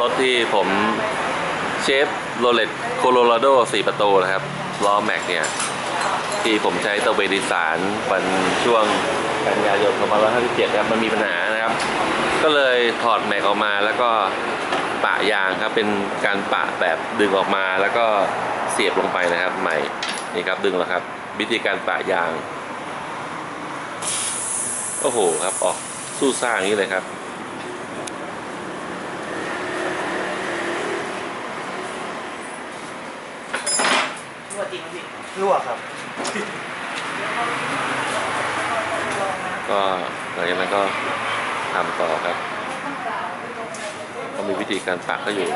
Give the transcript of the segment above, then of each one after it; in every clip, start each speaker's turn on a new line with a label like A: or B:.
A: รถที่ผมเชฟโรเลตโคโลราโด4ประตูนะครับล้อแม็กเนี่ย ที่ผมใช้ตะเวนอีสานวันช่วงกันยายน2557ครับมันมีปัญหานะครับ ก็เลยถอดแม็กออกมาแล้วก็ปะยางครับเป็นการปะแบบดึงออกมาแล้วก็เสียบลงไปนะครับ ใหม่นี่ครับดึงแล้วครับ วิธีการปะยางโอ้โหครับออกสู้ซ่าอย่างนี้เลยครับ
B: จริงไหมพี่
C: รั่วครับ
A: ก็หลังจากนั้นก็ทำต่อครับก็มีวิธีการปักก็อยู่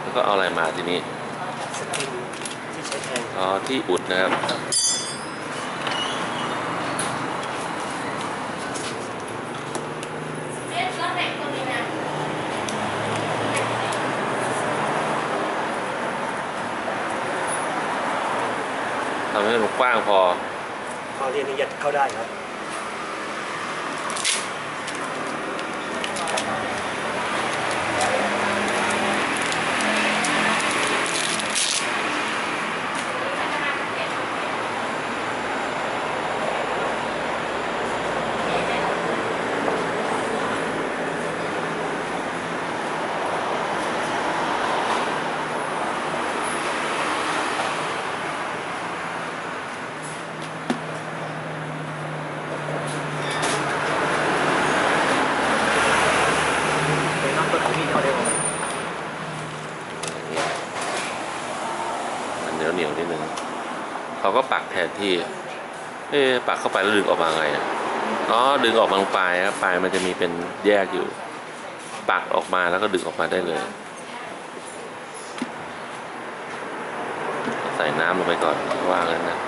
A: แล้วก็เอาอะไรมาทีนี้
C: สปริงที่ใช้แทน
A: อ๋อที่อุดนะครับ ทำให้มันกว้างพอ
C: พอเรียนนี้ยัดเข้าได้ครับ เป็นน้ำต้นของพี่เขาได้ไหม
A: มั นิดนึงเขาก็ปักแทนที่ เอ๊ปักเข้าไปแล้วดึงออกมาไงอ๋อดึงออกมาตรงปลายครับปลายมันจะมีเป็นแยกอยู่ ปักออกมาแล้วก็ดึงออกมาได้เลย ใส่น้ำลงไปก่อนว่างนั้นนะ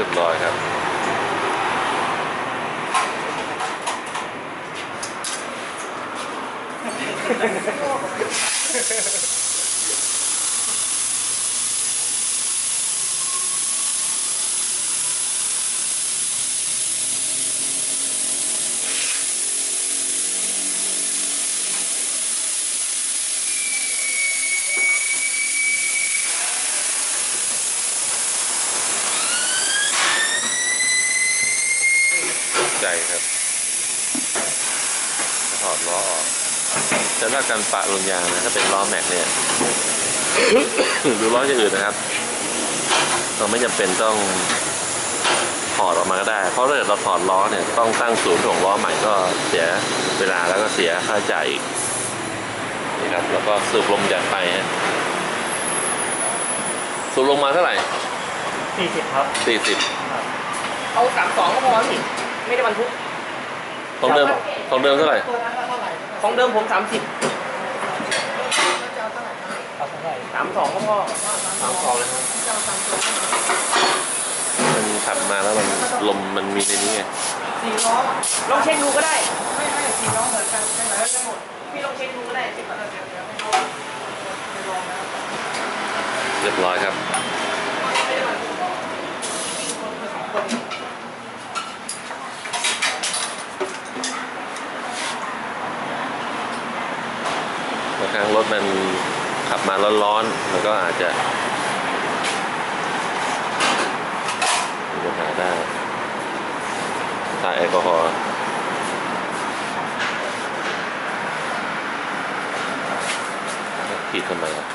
A: รียบร้อยครับใจ ครับถอดล้อออกแต่ถ้าการปะลมยางนะถ้าเป็นล้อแม็กเนี่ยหรือล้ออย่างอื่นนะครับ เราไม่จำเป็นต้องถอดออกมาก็ได้ เพราะถ้าเกิดเราถอดล้อเนี่ยต้องตั้งศูนย์ของล้อใหม่ก็เสียเวลาแล้วก็เสียค่าใช้จ่ายอีกนี่ครับ แล้วก็สูบลมจากไปฮะสูบลมมาเท่าไหร่
C: สี่สิบครับ
A: สี่สิบ
B: เอาสามสองก็พอพี่ ไม่ได้บรรทุก
A: ของเดิมของเดิมเท่าไหร่
B: ของเดิมผมสามสิบ
C: เอาเท่าไหร่
B: สามสองก็พอ
C: สามสองนะครับ
A: มันขับมาแล้วมันลมมันมีในนี้ไง
B: สี่ล้อลองเช็คดูก็ได้ ไม่ไม่สี่ล้อเหมือนกันใช่ไหมจะหมดพี่ลองเช็คดูก็ได้เช็คก่อนเดี๋ยวเดี๋ยวให้เขาไปลองนะ
A: เรียบร้อยครับ บางครั้งรถ มันขับมาร้อนๆ มันก็อาจจะมีปัญหาได้ถ้าแอลกอฮอล์ขีดทำไมอะ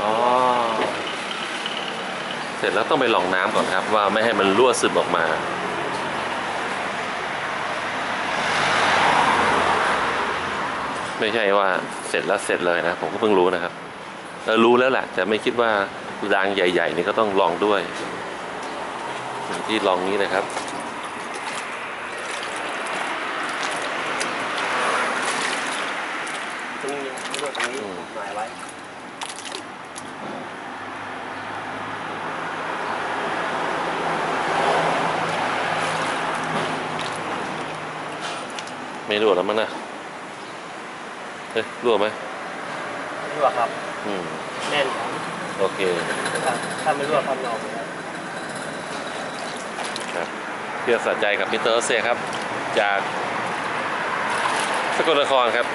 A: อ๋อ เสร็จแล้วต้องไปลองน้ำก่อนครับว่าไม่ให้มันรั่วซึมออกมา ไม่ใช่ว่าเสร็จแล้วเสร็จเลยนะ ผมก็เพิ่งรู้นะครับเออรู้แล้วแหละแต่ไม่คิดว่ารางใหญ่ ๆ นี่ก็ต้องลองด้วยอย่างที่ลองนี้เลยครับ
C: ตรงนี้ไม่รู้ตรงนี้หมายไว้
A: ไม่รั่วแล้วมั้งนะ เฮ้ยรั่วไหม
C: ไม่รู้ครับ
A: อืม
C: แน่นครับ
A: โอเค
C: ถ้าถ้าไม่รู้ครับลองนะครับ
A: ครับเพื่อสะใจกับมิสเตอร์เซียครับ จากสกลนครครับ